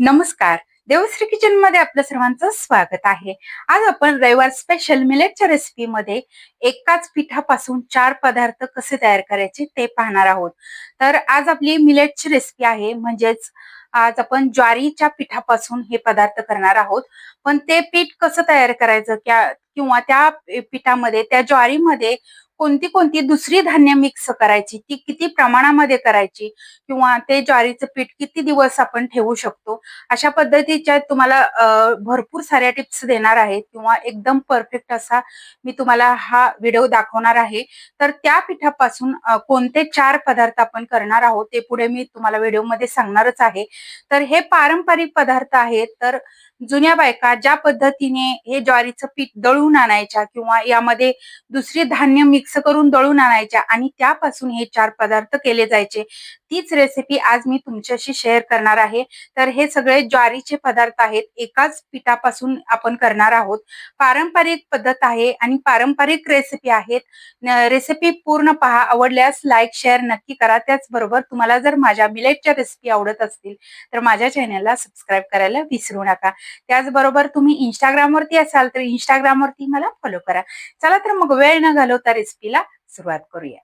नमस्कार. देवश्री किचनमध्ये आपलं सर्वांचं स्वागत आहे. आज आपण रविवार स्पेशल मिलेटच्या रेसिपीमध्ये एकाच पिठापासून चार पदार्थ कसे तयार करायचे ते पाहणार आहोत. तर आज आपली मिलेटची रेसिपी आहे. म्हणजेच आज आपण ज्वारीच्या पिठापासून हे पदार्थ करणार आहोत. पण ते पीठ कसं तयार करायचं? किंवा त्या पिठामध्ये त्या ज्वारीमध्ये कोणती कोणती दुसरी धान्य मिक्स करायची? ती किती प्रमाणामध्ये करायची? किंवा ते ज्वारीचं पीठ किती दिवस आपण ठेवू शकतो? अशा पद्धतीच्या तुम्हाला भरपूर साऱ्या टिप्स देणार आहे. किंवा एकदम परफेक्ट असा मी तुम्हाला हा व्हिडिओ दाखवणार आहे. तर त्या पिठापासून कोणते चार पदार्थ आपण करणार आहोत ते पुढे मी तुम्हाला व्हिडिओमध्ये सांगणारच आहे. तर हे पारंपरिक पदार्थ आहेत. तर जुन्या बायका ज्या पद्धतीने हे ज्वारीचं पीठ दळून आणायच्या किंवा यामध्ये दुसरी धान्य मिक्स करून दळून आणायच्या आणि त्यापासून हे चार पदार्थ केले जायचे. तीच रेसिपी आज मी तुमच्याशी शेअर करणार आहे. तर हे सगळे ज्वारीचे पदार्थ आहेत. एकाच पिठापासून आपण करणार आहोत. पारंपरिक पद्धत आहे आणि पारंपरिक रेसिपी आहेत. रेसिपी पूर्ण पहा. आवडल्यास लाईक शेअर नक्की करा. त्याचबरोबर तुम्हाला जर माझ्या मिलेटच्या रेसिपी आवडत असतील तर माझ्या चॅनलला सबस्क्राईब करायला विसरू नका. त्याचबरोबर तुम्ही इंस्टाग्रामवरती असाल तर इंस्टाग्रामवरती मला फॉलो करा. चला तर मग वेळ न घालवता रेसिपीला सुरुवात करूया.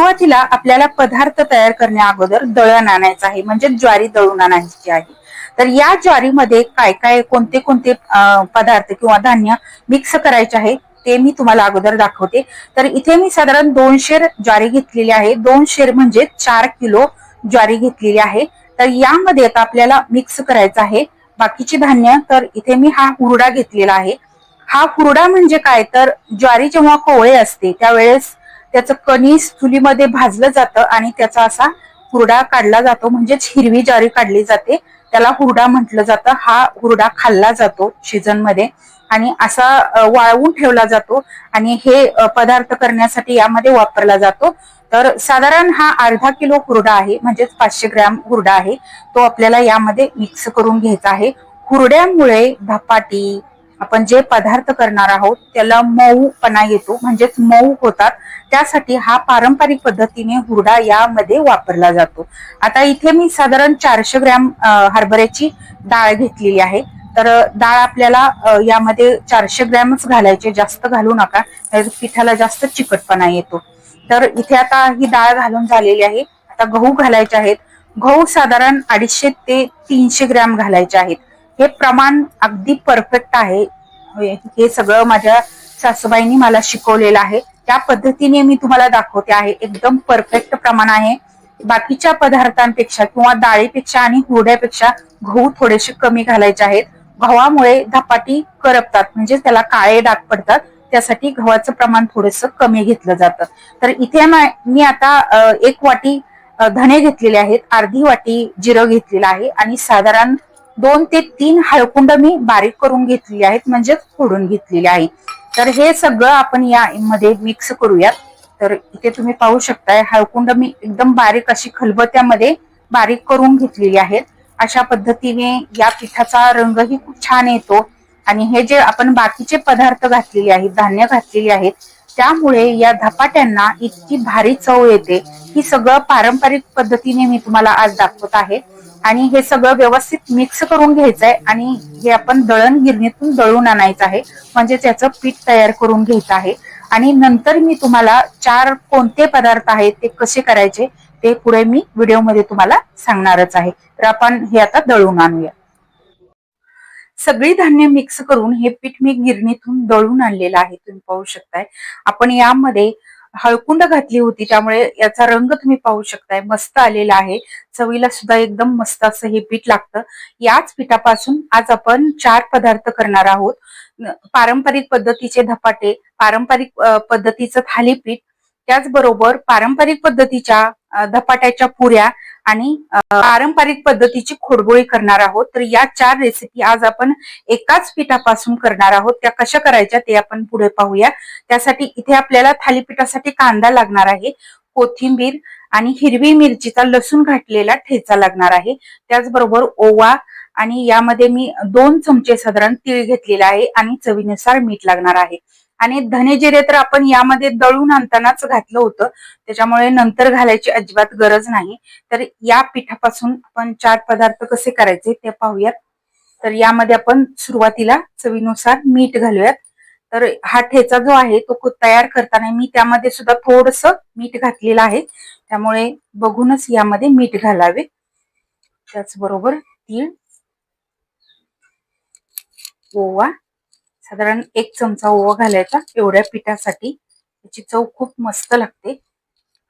सुरुवातीला आपल्याला पदार्थ तयार करण्या अगोदर दळण आणायचं आहे. म्हणजे ज्वारी दळून आणायची आहे. तर या ज्वारीमध्ये काय काय कोणते कोणते पदार्थ किंवा धान्य मिक्स करायचे आहे ते मी तुम्हाला अगोदर दाखवते. तर इथे मी साधारण दोन शेर ज्वारी घेतलेली आहे. दोन शेर म्हणजे चार किलो ज्वारी घेतलेली आहे. तर यामध्ये आता आपल्याला मिक्स करायचं आहे. बाकीचे धान्य तर इथे मी हा हुरडा घेतलेला आहे. हा हुरडा म्हणजे काय? तर ज्वारी जेव्हा कोवळे असते त्यावेळेस त्याचं कणीस चुलीमध्ये भाजलं जातं आणि त्याचा असा हुरडा काढला जातो म्हणजेच हिरवी ज्वारी काढली जाते. त्याला हुरडा म्हटलं जातं. हा हुरडा खाल्ला जातो सीझनमध्ये आणि असा वाळवून ठेवला जातो आणि हे पदार्थ करण्यासाठी यामध्ये वापरला जातो. तर साधारण हा अर्धा किलो हुरडा आहे म्हणजेच पाचशे ग्रॅम हुरडा आहे. तो आपल्याला यामध्ये मिक्स करून घ्यायचा आहे. हुरड्यामुळे धपाटी आपण जे पदार्थ करणार आहोत त्याला मऊपणा येतो. म्हणजेच मऊ होतात. त्यासाठी हा पारंपरिक पद्धतीने हुरडा यामध्ये वापरला जातो. आता इथे मी साधारण चारशे ग्रॅम हरभऱ्याची डाळ घेतलेली आहे. तर डाळ आपल्याला यामध्ये चारशे ग्रॅमच घालायचे. जास्त घालू नका. पिठाला जास्त चिकटपणा येतो. तर इथे आता ही डाळ घालून झालेली आहे. आता गहू घालायचे आहेत. गहू साधारण अडीचशे ते तीनशे ग्रॅम घालायचे आहेत. हे प्रमाण अगदी परफेक्ट आहे. हे सगळं माझ्या सासूबाईंनी मला शिकवलेलं आहे. त्या पद्धतीने मी तुम्हाला दाखवते आहे. एकदम परफेक्ट प्रमाण आहे. बाकीच्या पदार्थांपेक्षा किंवा डाळीपेक्षा आणि हुरड्यापेक्षा गहू थोडेसे कमी घालायचे आहेत. गव्हामुळे धपाटी करपतात म्हणजे त्याला काळे डाग पडतात. त्यासाठी गव्हाचं प्रमाण थोडस कमी घेतलं जातं. तर इथे मी आता एक वाटी धणे घेतलेले आहेत. अर्धी वाटी जिरं घेतलेलं आहे. आणि साधारण दोन ते तीन हळकुंड मी बारीक करून घेतलेली आहेत म्हणजे फोडून घेतलेली आहे. तर हे सगळं आपण यामध्ये मिक्स करूयात. तर इथे तुम्ही पाहू शकताय हळकुंड मी एकदम बारीक अशी खलबत्यामध्ये बारीक करून घेतलेली आहेत. अशा पद्धतीने या पिठाचा रंगही खूप छान येतो. आणि हे जे आपण बाकीचे पदार्थ घातलेले आहेत धान्य घातलेली आहेत त्यामुळे या धपाट्यांना इतकी भारी चव येते. ही सगळं पारंपरिक पद्धतीने मी तुम्हाला आज दाखवत आहे. आणि हे सगळं व्यवस्थित मिक्स करून घ्यायचंय आणि हे आपण दळण गिरणीतून दळून आणायचं आहे. म्हणजे त्याचं पीठ तयार करून घ्यायचं आहे. आणि नंतर मी तुम्हाला चार कोणते पदार्थ आहेत ते कसे करायचे ते पुढे मी व्हिडिओमध्ये तुम्हाला सांगणारच आहे. तर आपण हे आता दळून आणूया. सगळी धान्य मिक्स करून हे पीठ मी गिरणीतून दळून आणलेलं आहे. तुम्ही पाहू शकताय. आपण यामध्ये हळकुंड घातली होती. त्यामुळे याचा रंग तुम्ही पाहू शकताय. मस्त आलेला आहे. चवीला सुद्धा एकदम मस्त असं हे पीठ लागतं. याच पिठापासून आज आपण चार पदार्थ करणार आहोत. पारंपरिक पद्धतीचे धपाटे पारंपरिक पद्धतीचं थालीपीठ त्याचबरोबर पारंपरिक पद्धतीच्या धपाट्याच्या पुऱ्या आणि पारंपरिक पद्धतीची खोडगोळी करणार आहोत. तर या चार रेसिपी आज आपण एकाच पिठापासून करणार आहोत. त्या कशा करायच्या ते आपण पुढे पाहूया. त्यासाठी इथे आपल्याला थालीपीठासाठी कांदा लागणार आहे कोथिंबीर आणि हिरवी मिरचीचा लसूण घातलेला ठेचा लागणार आहे. त्याचबरोबर ओवा आणि यामध्ये मी दोन चमचे साधारण तीळ घेतलेला आहे आणि चवीनुसार मीठ लागणार आहे. आणि धने जिरे तर आपण यामध्ये दळून आणतानाच घातलं होतं. त्याच्यामुळे नंतर घालायची अजिबात गरज नाही. तर या पिठापासून आपण चार पदार्थ कसे करायचे ते पाहूयात. तर यामध्ये आपण सुरुवातीला चवीनुसार मीठ घालूयात. तर हा ठेचा जो आहे तो तयार करताना मी त्यामध्ये सुद्धा थोडस मीठ घातलेलं आहे. त्यामुळे बघूनच यामध्ये मीठ घालावे. त्याचबरोबर तीळ ओवा साधारण एक चमचा ओवा घालायचा एवढ्या पिठासाठी. त्याची चव खूप मस्त लागते.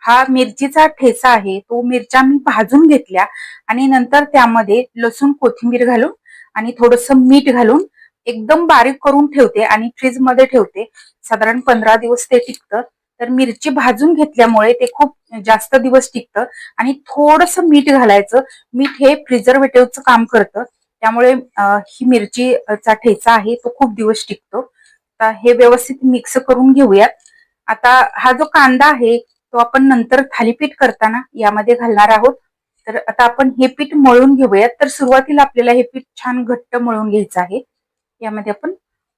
हा मिरचीचा ठेचा आहे तो मिरच्या मी भाजून घेतल्या आणि नंतर त्यामध्ये लसूण कोथिंबीर घालून आणि थोडस मीठ घालून एकदम बारीक करून ठेवते आणि फ्रीजमध्ये ठेवते. साधारण पंधरा दिवस ते टिकतं. तर मिरची भाजून घेतल्यामुळे ते खूप जास्त दिवस टिकतं आणि थोडस मीठ घालायचं. मीठ हे प्रिझर्वेटिव्हचं काम करतं. त्यामुळे ही मिरचीचा ठेचा आहे तो खूप दिवस टिकतो. तर हे व्यवस्थित मिक्स करून घेऊयात. आता हा जो कांदा आहे तो आपण नंतर थालीपीठ करताना यामध्ये घालणार आहोत. तर आता आपण हे पीठ मळून घेऊयात. तर सुरुवातीला आपल्याला हे पीठ छान घट्ट मळून घ्यायचं आहे. यामध्ये आपण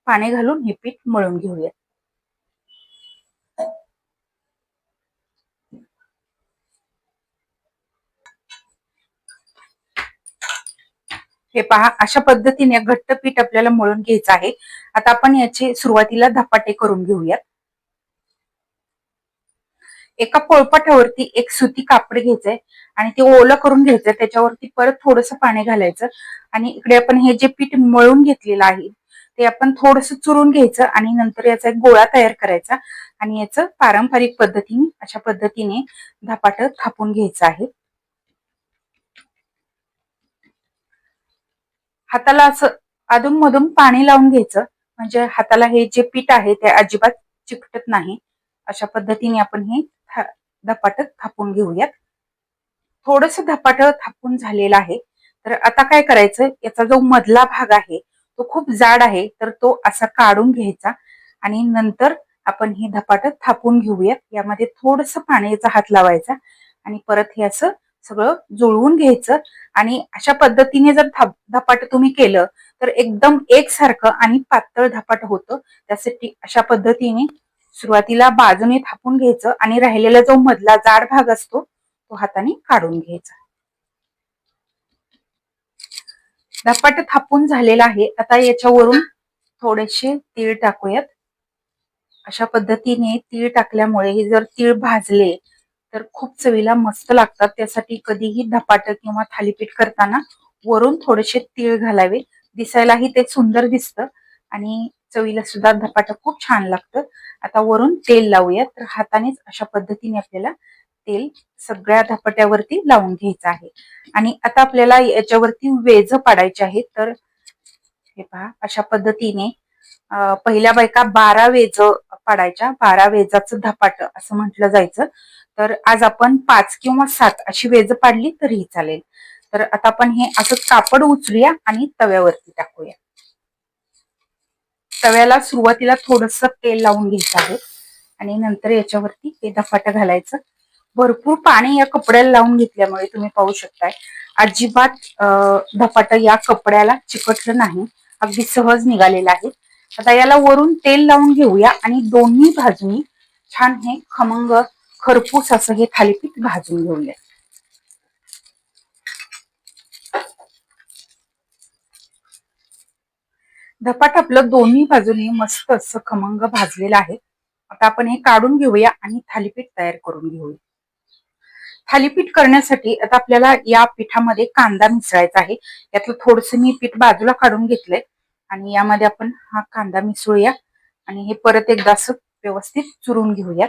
पाणी घालून हे पीठ मळून घेऊयात. हे पहा अशा पद्धतीने घट्ट पीठ आपल्याला मळून घ्यायचं आहे. आता आपण याचे सुरुवातीला धपाटे करून घेऊयात. एका पोळपाटावरती एक सुती कापड घ्यायचंय आणि ते ओलं करून घ्यायचंय. त्याच्यावरती परत थोडस पाणी घालायचं आणि इकडे आपण हे जे पीठ मळून घेतलेलं आहे ते आपण थोडस चुरून घ्यायचं आणि नंतर याचा एक गोळा तयार करायचा आणि याचं पारंपरिक पद्धतीने अशा पद्धतीने धपाट थापून घ्यायचं आहे. हाताला असं अधून मधून पाणी लावून घ्यायचं. म्हणजे हाताला हे जे पीठ आहे ते अजिबात चिकटत नाही. अशा पद्धतीने आपण हे धपाट थापून घेऊयात. थोडस धपाट थापून झालेलं आहे. तर आता काय करायचं? याचा जो मधला भाग आहे तो खूप जाड आहे तर तो असा काढून घ्यायचा. आणि नंतर आपण हे धपाट थापून घेऊयात. यामध्ये थोडस पाण्याचा हात लावायचा. आणि परत हे असं सगळं जुळवून घ्यायचं. आणि अशा पद्धतीने जर धपाट तुम्ही केलं तर एकदम एकसारखं आणि पातळ धपाट होतं. त्यासाठी अशा पद्धतीने सुरुवातीला बाजूने थापून घ्यायचं आणि राहिलेला जो मधला जाड भाग असतो तो हाताने काढून घ्यायचा. धपाट थापून झालेला आहे. आता याच्यावरून थोडेसे तीळ टाकूयात. अशा पद्धतीने तीळ टाकल्यामुळे हे जर तीळ भाजले तर खूप चवीला मस्त लागतात. त्यासाठी कधीही धपाट किंवा थालीपीठ करताना वरून थोडेसे तीळ घालावे. दिसायलाही ते सुंदर दिसतं आणि चवीला सुद्धा धपाट खूप छान लागतं. आता वरून तेल लावूया. तर हातानेच अशा पद्धतीने आपल्याला तेल सगळ्या धपाट्यावरती लावून घ्यायचं आहे. आणि आता आपल्याला याच्यावरती वेज पाडायचे आहेत. तर हे पहा अशा पद्धतीने पहिल्या बायका बारा वेज पाडायच्या बारा वेजाचं धपाट असं म्हटलं जायचं. तर आज आपण पाच किंवा सात अशी वेज पाडली तरीही चालेल. तर आता आपण हे असं कापड उचलूया आणि तव्यावरती टाकूया. तव्याला सुरुवातीला थोडस तेल लावून घ्यायचं आहे आणि नंतर याच्यावरती हे धपाट घालायचं. भरपूर पाणी या कपड्याला लावून घेतल्यामुळे तुम्ही पाहू शकताय. अजिबात धपाट या कपड्याला चिकटलं नाही. अगदी सहज निघालेलं आहे. आता याला वरून तेल लावून घेऊया आणि दोन्ही भाजून छान हे खमंग खरपूस असं हे थालीपीठ भाजून घेऊया. धपाट आपलं दोन्ही बाजूने मस्त असं खमंग भाजलेलं आहे. आता आपण हे काढून घेऊया आणि थालीपीठ तयार करून घेऊया. थालीपीठ करण्यासाठी आता आपल्याला या पिठामध्ये कांदा मिसळायचा आहे. यातलं थोडस मी पीठ बाजूला काढून घेतलंय. आणि यामध्ये आपण हा कांदा मिसळूया. आणि हे परत एकदा असं व्यवस्थित चुरून घेऊयात.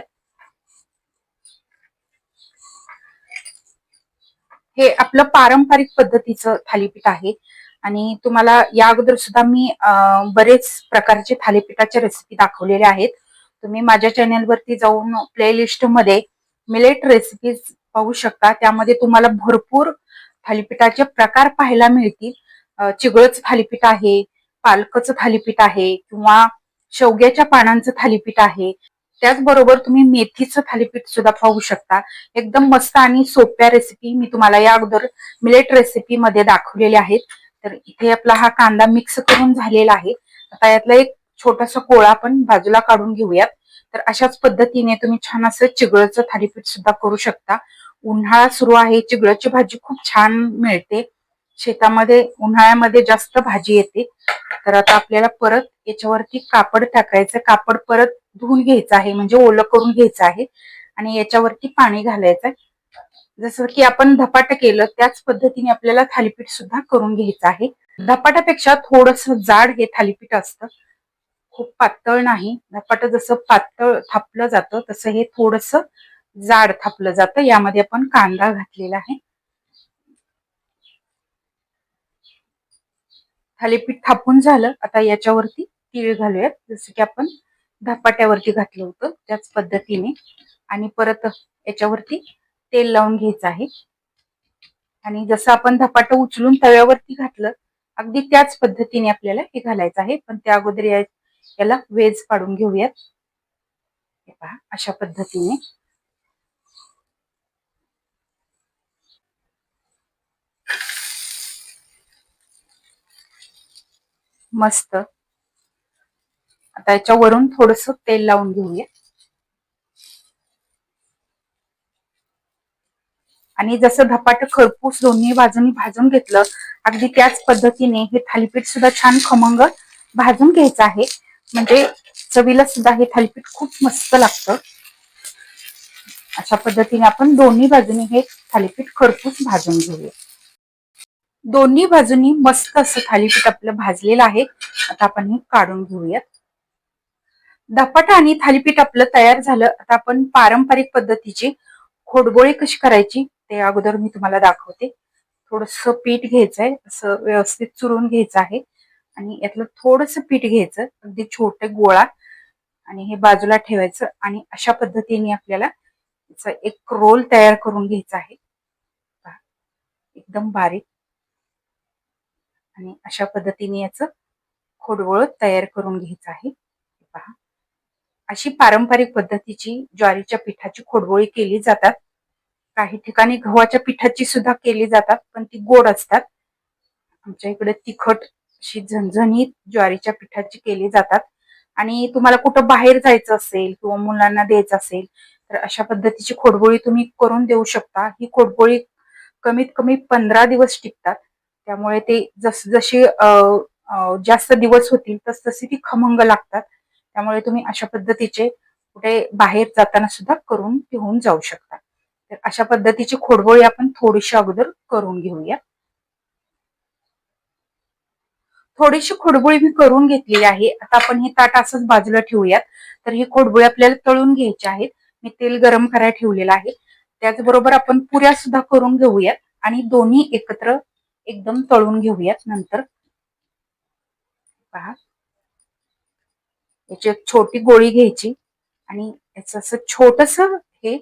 हे आपलं पारंपरिक पद्धतीचं थालीपीठ आहे. आणि तुम्हाला या अगोदर सुद्धा मी बरेच प्रकारचे थालीपीठाच्या रेसिपी दाखवलेल्या आहेत. तुम्ही माझ्या चॅनेलवरती जाऊन प्लेलिस्टमध्ये मिलेट रेसिपीज पाहू शकता. त्यामध्ये तुम्हाला भरपूर थालीपीठाचे प्रकार पाहायला मिळतील. चिगळच थालीपीठ आहे. पालकचं थालीपीठ आहे किंवा शेवग्याच्या पानांचं थालीपीठ आहे त्याचबरोबर तुम्ही मेथीचं थालीपीठ सुद्धा पाहू शकता. एकदम मस्त आणि सोप्या रेसिपी मी तुम्हाला या अगोदर मिलेट रेसिपी मध्ये दाखवलेल्या आहेत. तर इथे आपला हा कांदा मिक्स करून झालेला आहे. आता यातला एक छोटासा कोळा आपण बाजूला काढून घेऊयात. तर अशाच पद्धतीने तुम्ही छान असं चिगळचं थालीपीठ सुद्धा करू शकता. उन्हाळा सुरू आहे चिगळची भाजी खूप छान मिळते. शेतामध्ये उन्हाळ्यामध्ये जास्त भाजी येते. तर आता आपल्याला परत याच्यावरती कापड टाकायचं. कापड परत धुवून घ्यायचं आहे. म्हणजे ओलं करून घ्यायचं आहे. आणि याच्यावरती पाणी घालायचं जसं की आपण धपाट केलं त्याच पद्धतीने आपल्याला थालीपीठ सुद्धा करून घ्यायचं आहे. धपाट्यापेक्षा थोडस जाड हे थालीपीठ असतं. खूप पातळ नाही. धपाट जसं पातळ थापलं जातं तसं हे थोडस जाड थापलं जातं. यामध्ये आपण कांदा घातलेला आहे. थालीपीठ थापून झालं. आता याच्यावरती तीळ घालूयात. जसं की आपण धपाट्यावरती घातलं होतं त्याच पद्धतीने. आणि परत याच्यावरती तेल लावून घ्यायचं आहे. आणि जसं आपण धपाटं उचलून तव्यावरती घातलं अगदी त्याच पद्धतीने आपल्याला हे घालायचं आहे. पण त्या अगोदर याला वेज पाडून घेऊयात. हे पहा अशा पद्धतीने. मस्त. आता याच्यावरून थोडस तेल लावून घेऊया. आणि जसं धपाट खरपूस दोन्ही बाजूनी भाजून घेतलं अगदी त्याच पद्धतीने हे थालीपीठ सुद्धा छान खमंग भाजून घ्यायचं आहे. म्हणजे चवीला सुद्धा हे थालीपीठ खूप मस्त लागतं. अशा पद्धतीने आपण दोन्ही बाजूनी हे थालीपीठ खरपूस भाजून घेऊया. दोन्ही बाजूनी मस्त असं थालीपीठ आपलं भाजलेलं आहे. आता आपण हे काढून घेऊयात. धपाटा आणि थालीपीठ आपलं तयार झालं. आता आपण पारंपरिक पद्धतीची खोडगोळी कशी करायची ते अगोदर मी तुम्हाला दाखवते. थोडस पीठ घ्यायचंय. असं व्यवस्थित चुरून घ्यायचं आहे. आणि यातलं थोडस पीठ घ्यायचं. अगदी छोटे गोळा. आणि हे बाजूला ठेवायचं. आणि अशा पद्धतीने आपल्याला एक रोल तयार करून घ्यायचा आहे. एकदम बारीक. आणि अशा पद्धतीने याचं खोडवळ तयार करून घ्यायचं आहे. पहा. अशी पारंपरिक पद्धतीची ज्वारीच्या पिठाची खोडवळी केली जातात. काही ठिकाणी गव्हाच्या पिठाची सुद्धा केली जातात पण ती गोड असतात. आमच्या इकडे तिखट अशी झणझणीत ज्वारीच्या पिठाची केली जातात. आणि तुम्हाला कुठं बाहेर जायचं असेल किंवा मुलांना द्यायचं असेल तर अशा पद्धतीची खोडबोळी तुम्ही करून देऊ शकता. ही खोडबोळी कमीत कमी पंधरा दिवस टिकतात. त्यामुळे ते जस जशी जास्त दिवस होतील तस तशी ती खमंग लागतात. त्यामुळे तुम्ही अशा पद्धतीचे कुठे बाहेर जाताना सुद्धा करून घेऊन जाऊ शकता. तर अशा पद्धतीची खोडबोळी आपण थोडीशी अगोदर करून घेऊया. थोडीशी खोडबोळी मी करून घेतलेली आहे. आता आपण हे ताट असंच बाजूला ठेवूयात. तर ही खोडबोळी आपल्याला तळून घ्यायची आहेत. मी तेल गरम करायला ठेवलेलं आहे. त्याचबरोबर आपण पुऱ्या सुद्धा करून घेऊयात आणि दोन्ही एकत्र एकदम तळून घेऊयात नंतर. पहा. याची एक छोटी गोळी घ्यायची आणि याच असं छोटस हे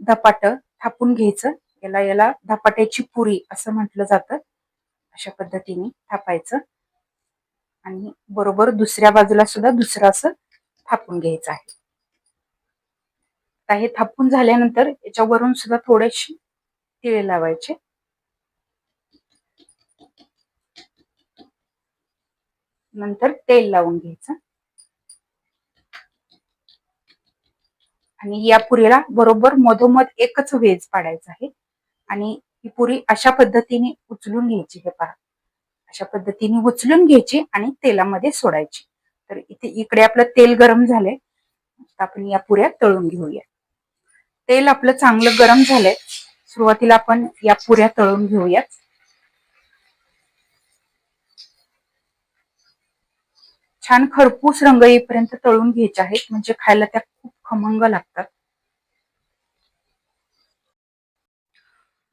धपाट थापून घ्यायचं. याला याला धपाट्याची पुरी असं म्हटलं जातं. अशा पद्धतीने थापायचं. आणि बरोबर दुसऱ्या बाजूला सुद्धा दुसरं असं थापून घ्यायचं आहे. आता हे थापून झाल्यानंतर याच्यावरून सुद्धा थोडेशी तिळे लावायचे. नंतर तेल लावून घ्यायचं. आणि या पुरीला बरोबर मधोमध एकच वेज पाडायचा आहे. आणि ही पुरी अशा पद्धतीने उचलून घ्यायची हे पहा. अशा पद्धतीने उचलून घ्यायची आणि तेलामध्ये सोडायची. तर इथे इकडे आपलं तेल गरम झालंय. आपण या पुऱ्या तळून घेऊया. तेल आपलं चांगलं गरम झालंय. सुरुवातीला आपण या पुऱ्या तळून घेऊयात. छान खरपूस रंग येईपर्यंत तळून घ्यायचे आहेत. म्हणजे खायला त्या खूप खमंग लागतात.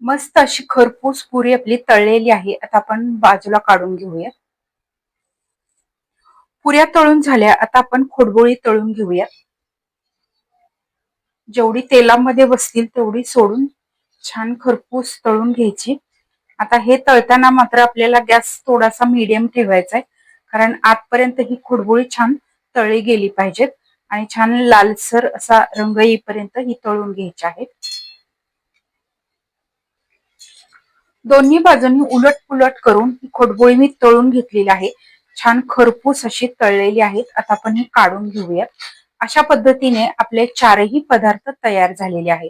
मस्त अशी खरपूस पुरी आपली तळलेली आहे. आता आपण बाजूला काढून घेऊया पुऱ्या तळून झाल्या. आता आपण खोडबोळी तळून घेऊया जेवढी तेलामध्ये बसतील तेवढी सोडून छान खरपूस तळून घ्यायची. आता हे तळताना मात्र आपल्याला गॅस थोडासा मीडियम ठेवायचा आहे. कारण आतपर्यंत ही खुडबुळी छान तळी गेली पाहिजेत. आणि छान लालसर असा रंग येईपर्यंत ही तळून घ्यायची आहेत. दोन्ही बाजूंनी उलट पुलट करून ही खोडबोळी मी तळून घेतलेली आहे. छान खरपूस अशी तळलेली आहेत. आता आपण ही काढून घेऊयात. अशा पद्धतीने आपले चारही पदार्थ तयार झालेले आहेत.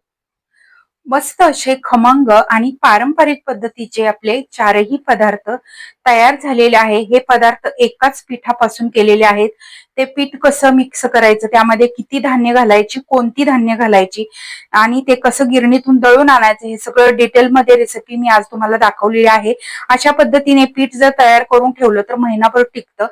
मस्त असे खमंग आणि पारंपरिक पद्धतीचे आपले चारही पदार्थ तयार झालेले आहे. हे पदार्थ एकाच पिठापासून केलेले आहेत. ते पीठ कसं मिक्स करायचं त्यामध्ये किती धान्य घालायची कोणती धान्य घालायची आणि ते कसं गिरणीतून दळून आणायचं हे सगळं डिटेलमध्ये रेसिपी मी आज तुम्हाला दाखवलेली आहे. अशा पद्धतीने पीठ जर तयार करून ठेवलं तर महिनाभर टिकतं.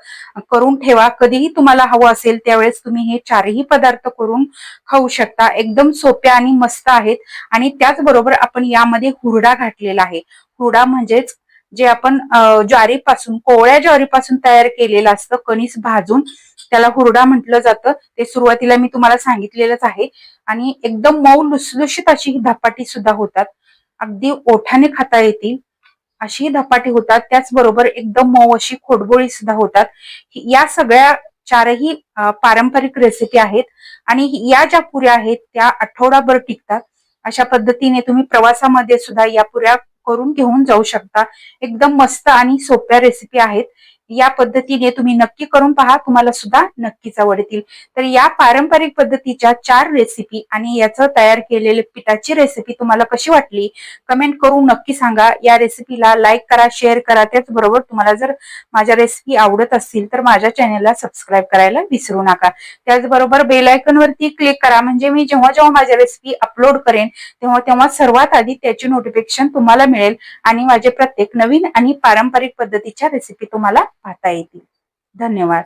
करून ठेवा कधीही तुम्हाला हवं असेल त्यावेळेस तुम्ही हे चारही पदार्थ करून खाऊ शकता. एकदम सोप्या आणि मस्त आहेत आणि त्याचबरोबर आपण यामध्ये हुरडा घातलेला आहे. हुरडा म्हणजेच जे आपण ज्वारीपासून कोवळ्या ज्वारीपासून तयार केलेलं असतं कणीस भाजून त्याला हुरडा म्हटलं जातं. ते सुरुवातीला मी तुम्हाला सांगितलेलंच आहे. आणि एकदम मऊ लुसलुशीत अशी ही धपाटी सुद्धा होतात. अगदी ओठाने खाता येतील. अशी धपाटी होतात. त्याचबरोबर एकदम मऊ अशी खोडबोळी सुद्धा होतात. या सगळ्या चारही पारंपरिक रेसिपी आहेत. आणि या ज्या पुऱ्या आहेत त्या आठवडाभर टिकतात. अशा पद्धतीने तुम्ही प्रवासामध्ये सुद्धा या पुऱ्या करून घेऊन जाऊ शकता. एकदम मस्त आणि सोप्या रेसिपी आहेत. या पद्धतीने तुम्ही नक्की करून पहा तुम्हाला सुद्धा नक्कीच आवडतील. तर या पारंपरिक पद्धतीच्या चार रेसिपी आणि याचं तयार केलेले पिठाची रेसिपी तुम्हाला कशी वाटली कमेंट करून नक्की सांगा. या रेसिपीला लाईक करा शेअर करा. त्याचबरोबर तुम्हाला जर माझ्या रेसिपी आवडत असतील तर माझ्या चॅनेलला सबस्क्राईब करायला विसरू नका. त्याचबरोबर बेलायकनवरती वरती क्लिक करा. म्हणजे मी जेव्हा जेव्हा माझ्या रेसिपी अपलोड करेन तेव्हा तेव्हा सर्वात आधी त्याची नोटिफिकेशन तुम्हाला मिळेल आणि माझे प्रत्येक नवीन आणि पारंपरिक पद्धतीच्या रेसिपी तुम्हाला पाहता येतील. धन्यवाद.